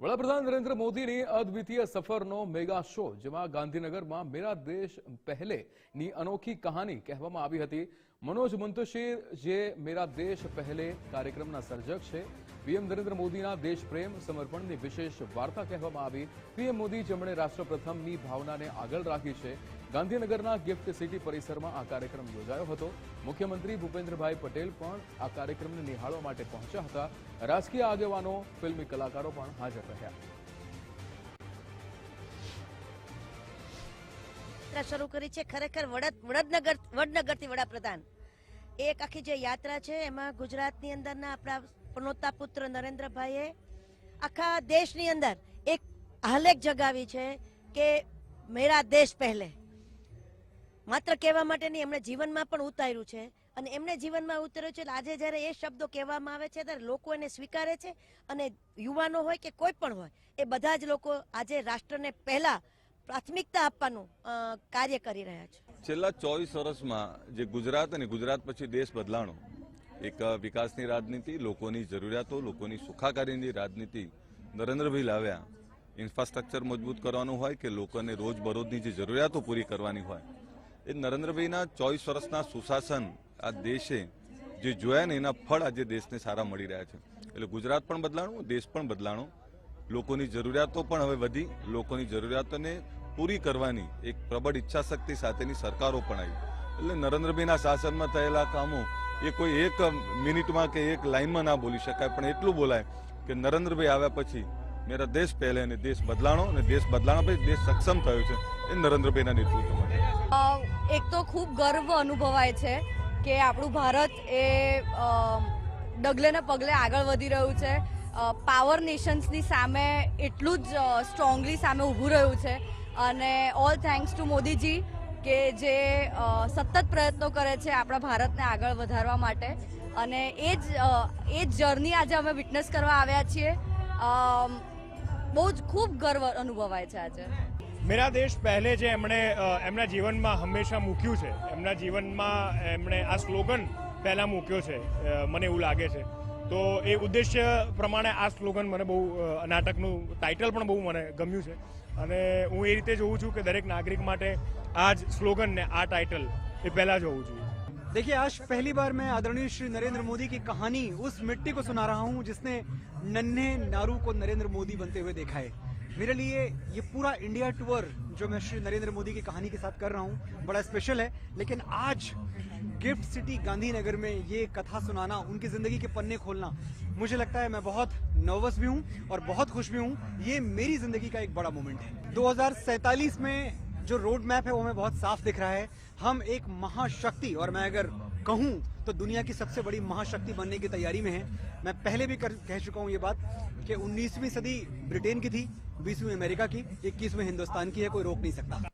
વડાપ્રધાન નરેન્દ્ર મોદીની અદ્વિતીય સફરનો mega show, જેમાં ગાંધીનગરમાં મેરા દેશ પહેલે ની અનોખી કહાની કહેવામાં આવી હતી. મનોજ મુંતશીર, જે મેરા દેશ પહેલે કાર્યક્રમના સર્જક છે પીએમ નરેન્દ્ર મોદીના દેશ પ્રેમ સમર્પણની વિશેષ વાર્તા કહેવામાં આવી. પીએમ મોદી જેમણે રાષ્ટ્રપ્રથમની ભાવનાને આગળ રાખી છે. ગાંધીનગરના ગિફ્ટ સિટી પરિસરમાં આ કાર્યક્રમ યોજાયો હતો. મુખ્યમંત્રી ભૂપેન્દ્રભાઈ પટેલ પણ આ કાર્યક્રમને નિહાળવા માટે પહોંચ્યા હતા. રાજકીય આગેવાનો, ફિલ્મી કલાકારો પણ હાજર રહ્યા. શરૂ કરી છે ખરેખર વડનગર, વડનગરથી વડાપ્રધાન. એક આખી જે યાત્રા છે, એમાં ગુજરાતની અંદરના આપણા પનોતા પુત્ર નરેન્દ્રભાઈએ આખા દેશની અંદર એક હાલેક જગાવી છે કે મેરા દેશ પહેલે. માત્ર કહેવા માટે નહીં, એમણે જીવનમાં પણ ઉતાર્યું છે અને એમણે જીવનમાં ઉતાર્યું છે આજે જ્યારે એ શબ્દો કહેવામાં આવે છે ત્યારે લોકો એને સ્વીકારે છે અને યુવાનો હોય કે કોઈ પણ હોય, એ બધા જ લોકો આજે રાષ્ટ્રને પહેલા પ્રાથમિકતા આપવાનું કાર્ય કરી રહ્યા છે. છેલ્લા ચોવીસ વર્ષમાં જે ગુજરાત અને ગુજરાત પછી દેશ બદલાણો એક વિકાસની રાજનીતિ, લોકોની જરૂરિયાતો, લોકોની સુખાકારીની રાજનીતિ નરેન્દ્રભાઈ લાવ્યા. ઇન્ફ્રાસ્ટ્રક્ચર મજબૂત કરવાનું હોય કે લોકોને રોજબરોજની જે જરૂરિયાતો પૂરી કરવાની હોય, એ નરેન્દ્રભાઈના ચોવીસ વર્ષના સુશાસન આ દેશે જે જોયા ને એના ફળ આજે દેશને સારા મળી રહ્યા છે. એટલે ગુજરાત પણ બદલાણું, દેશ પણ બદલાણો. લોકોની જરૂરિયાતો પણ હવે વધી, લોકોની જરૂરિયાતોને પૂરી કરવાની એક પ્રબળ ઈચ્છાશક્તિ સાથેની સરકારો પણ આવી. એટલે નરેન્દ્રભાઈના શાસનમાં થયેલા કામો એ કોઈ એક મિનિટમાં કે એક લાઈનમાં ના બોલી શકાય, પણ એટલું બોલાય કે નરેન્દ્રભાઈ આવ્યા પછી મેરા દેશ પહેલે અને દેશ બદલાણો અને દેશ બદલાણો પછી દેશ સક્ષમ થયો છે એ નરેન્દ્રભાઈના નેતૃત્વમાં એક તો ખૂબ ગર્વ અનુભવાય છે કે આપણું ભારત એ ડગલે ને પગલે આગળ વધી રહ્યું છે. પાવર નેશન્સની સામે એટલું જ સ્ટ્રોંગલી સામે ઊભું રહ્યું છે. અને ઓલ થેન્ક્સ ટુ મોદીજી. કે જે સતત પ્રયત્નો કરે છે આપણા ભારતને આગળ વધારવા માટે. અને એ જ એ જ જર્ની આજે અમે વિટનેસ કરવા આવ્યા છીએ. બહુ જ ખૂબ ગર્વ અનુભવાય છે આજે. મેરા દેશ પહેલે જે એમણે એમના જીવનમાં હંમેશા મૂક્યું છે. એમના જીવનમાં એમણે આ સ્લોગન પહેલા મૂક્યો છે. મને એવું લાગે છે. તો એ ઉદ્દેશ્ય પ્રમાણે આ સ્લોગન મને બહુ અ, નાટકનું ટાઇટલ પણ બહુ મને ગમ્યું છે અને હું એ રીતે જોઉં છું કે દરેક નાગરિક માટે આ જ સ્લોગન ને આ ટાઇટલ એ પહેલા જ હોવું જોઈએ देखिए आज पहली बार मैं आदरणीय श्री नरेंद्र मोदी की कहानी उस मिट्टी को सुना रहा हूं जिसने नन्हे नारू को नरेंद्र मोदी बनते हुए देखा है मेरे लिए ये पूरा इंडिया टूर जो मैं श्री नरेंद्र मोदी की कहानी के साथ कर रहा हूँ, बड़ा स्पेशल है। लेकिन आज गिफ्ट सिटी गांधीनगर में ये कथा सुनाना, उनकी ज़िंदगी के पन्ने खोलना, मुझे लगता है मैं बहुत नर्वस भी हूँ और बहुत खुश भी हूँ। ये मेरी ज़िंदगी का एक बड़ा मोमेंट है। दो में जो रोड मैप है, वो हमें बहुत साफ़ दिख रहा है। हम एक महाशक्ति, और मैं अगर कहूँ तो दुनिया की सबसे बड़ी महाशक्ति बनने की तैयारी में है। मैं पहले भी कर, कह चुका हूँ ये बात कि 19वीं सदी ब्रिटेन की थी 20वीं अमेरिका की 21वीं हिंदुस्तान की है कोई रोक नहीं सकता।